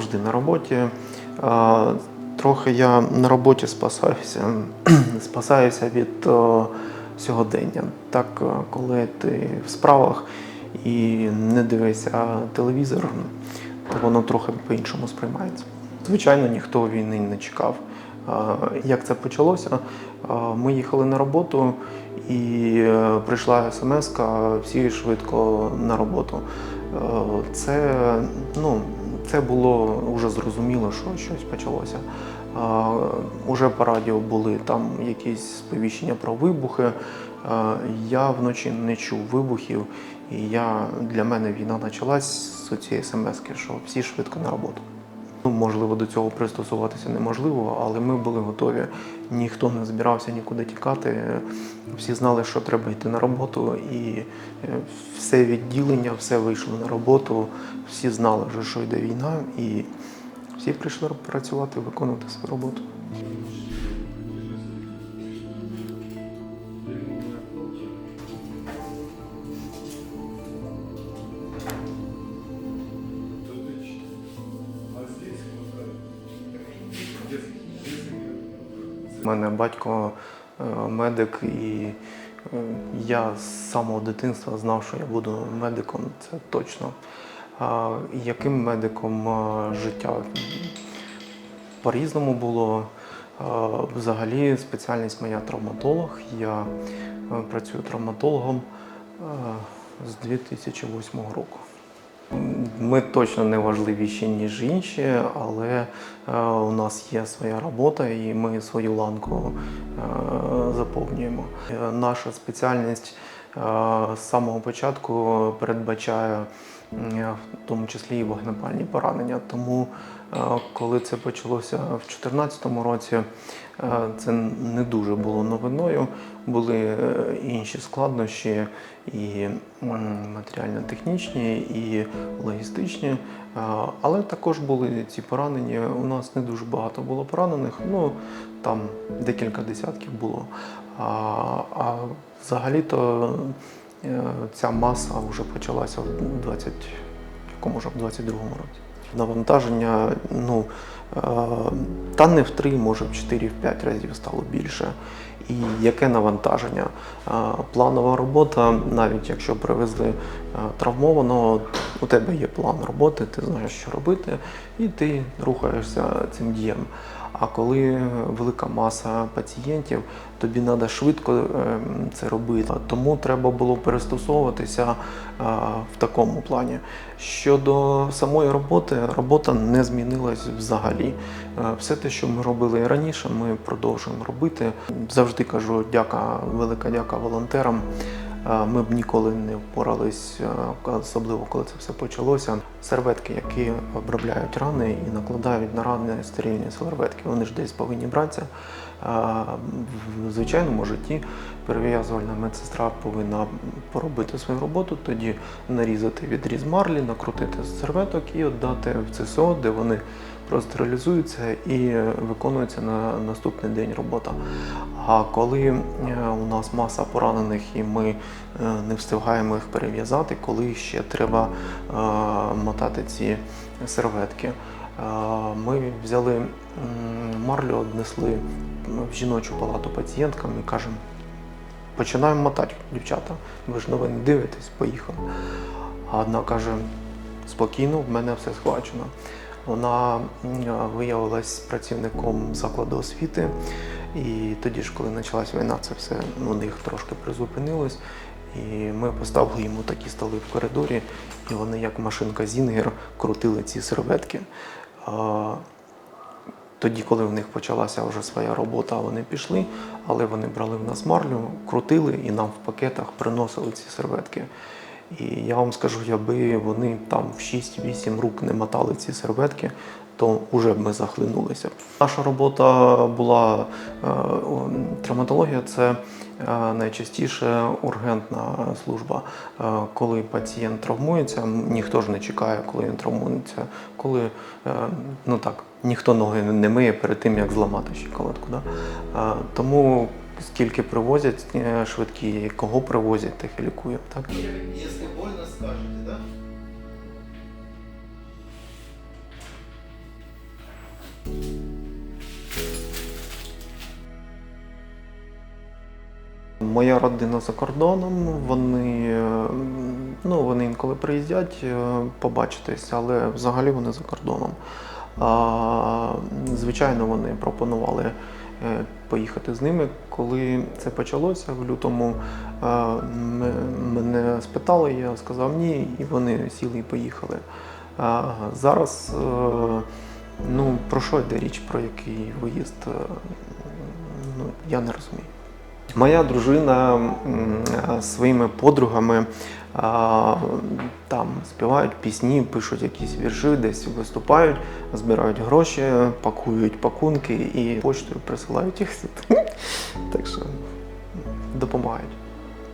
Завжди на роботі. Трохи я на роботі спасаюся, спасаюся від сьогодення. Так, е, коли ти в справах і не дивишся телевізор, то воно трохи по-іншому сприймається. Звичайно, ніхто війни не чекав. Як це почалося? Ми їхали на роботу і е, прийшла смс всі швидко на роботу. Е, Це, ну, це було вже зрозуміло, що щось почалося. Уже по радіо були там якісь сповіщення про вибухи. Я вночі не чув вибухів, і я, для мене війна почалась з цієї смс, що всі швидко на роботу. Ну, можливо, до цього пристосуватися неможливо, але ми були готові. Ніхто не збирався нікуди тікати. Всі знали, що треба йти на роботу, і е, все відділення, все вийшло на роботу. Всі знали що йде війна, і всі прийшли працювати, виконувати свою роботу. У мене батько е, медик, і е, я з самого дитинства знав, що я буду медиком, це точно. А яким медиком е, життя по-різному було. Взагалі спеціальність моя травматолог. Я працюю травматологом з 2008 року. Ми точно не важливіші, ніж інші, але е, у нас є своя робота і ми свою ланку е, заповнюємо. Наша спеціальність з самого початку передбачає в тому числі і вогнепальні поранення. Тому, е, коли це почалося в 2014 році, е, це не дуже було новиною. Були е, інші складнощі і матеріально-технічні, і логістичні. Е, Але також були ці поранення. У нас не дуже багато було поранених, ну там декілька десятків було. А, а взагалі-то е, ця маса вже почалася в 20, якому ж в 22-му році. Навантаження, ну е, та не в 3, може в 4-5 разів стало більше. І яке навантаження? Е, Планова робота, навіть якщо привезли травмованого, у тебе є план роботи, ти знаєш, що робити, і ти рухаєшся цим дієм. А коли велика маса пацієнтів, тобі треба швидко е, це робити. Тому треба було перестосовуватися е, в такому плані. Щодо самої роботи, робота не змінилась взагалі. Е, Все те, що ми робили раніше, ми продовжуємо робити. Завжди кажу дяка, велика дяка волонтерам. Ми б ніколи не впорались, особливо коли це все почалося. Серветки, які обробляють рани і накладають на рани стерильні серветки, вони ж десь повинні братися. В звичайному житті перев'язувальна медсестра повинна поробити свою роботу, тоді нарізати відріз марлі, накрутити серветок і віддати в ЦСО, де вони простерилізуються і виконується на наступний день робота. А коли е, у нас маса поранених і ми е, не встигаємо їх перев'язати, коли ще треба е, мотати ці серветки. Ми взяли марлю, однесли в жіночу палату пацієнткам і кажемо, починаємо мотати, дівчата. Ви ж новини дивитесь, поїхали. А одна каже, спокійно, в мене все схвачено. Вона м, виявилась працівником закладу освіти. І тоді ж, коли почалась війна, це все у них трошки призупинилось. І ми поставили йому такі столи в коридорі, і вони, як машинка Зінгер, крутили ці серветки. Тоді, коли в них почалася вже своя робота, вони пішли, але вони брали в нас марлю, крутили і нам в пакетах приносили ці серветки. І я вам скажу, якби вони там в 6-8 рук не мотали ці серветки, то вже б ми захлинулися. Наша робота була е, травматологія це е, найчастіше ургентна служба. Е, Коли пацієнт травмується, ніхто ж не чекає, коли він травмується. Коли ну так, ніхто ноги не миє перед тим, як зламати щиколотку. Да? Е, Тому скільки привозять е, швидкі, кого привозять, тих і лікуємо. Так? Якщо больно, скажете, так? Моя родина за кордоном, вони е, ну, вони інколи приїздять е, побачитись, але взагалі вони за кордоном. А, Звичайно, вони пропонували поїхати з ними. Коли це почалося в лютому, е, мене спитали, я сказав ні, і вони сіли і поїхали. Зараз е, ну, про що йде річ, про який виїзд, е, ну, я не розумію. Моя дружина своїми подругами там співають пісні, пишуть якісь вірші, десь виступають, збирають гроші, пакують пакунки і почтою присилають їх сюди. Так що допомагають.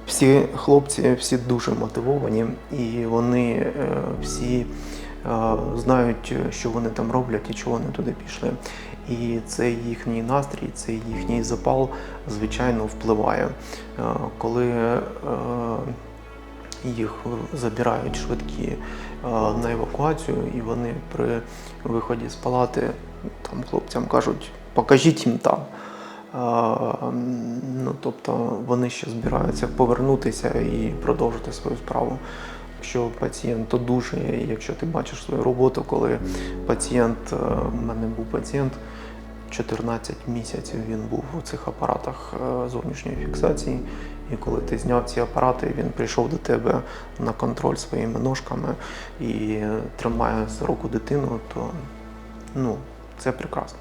Всі хлопці всі дуже мотивовані, і вони е, всі знають, що вони там роблять і чого вони туди пішли. І цей їхній настрій, цей їхній запал, звичайно, впливає. Е, Коли е, їх забирають швидкі е, на евакуацію, і вони при виході з палати там хлопцям кажуть, покажіть їм там. Е, Ну, тобто вони ще збираються повернутися і продовжити свою справу. Якщо пацієнт одужує, і якщо ти бачиш свою роботу, коли пацієнт, е, в мене був пацієнт, 14 місяців він був у цих апаратах е, зовнішньої фіксації. І коли ти зняв ці апарати, він прийшов до тебе на контроль своїми ножками і тримає за руку дитину, то ну, це прекрасно.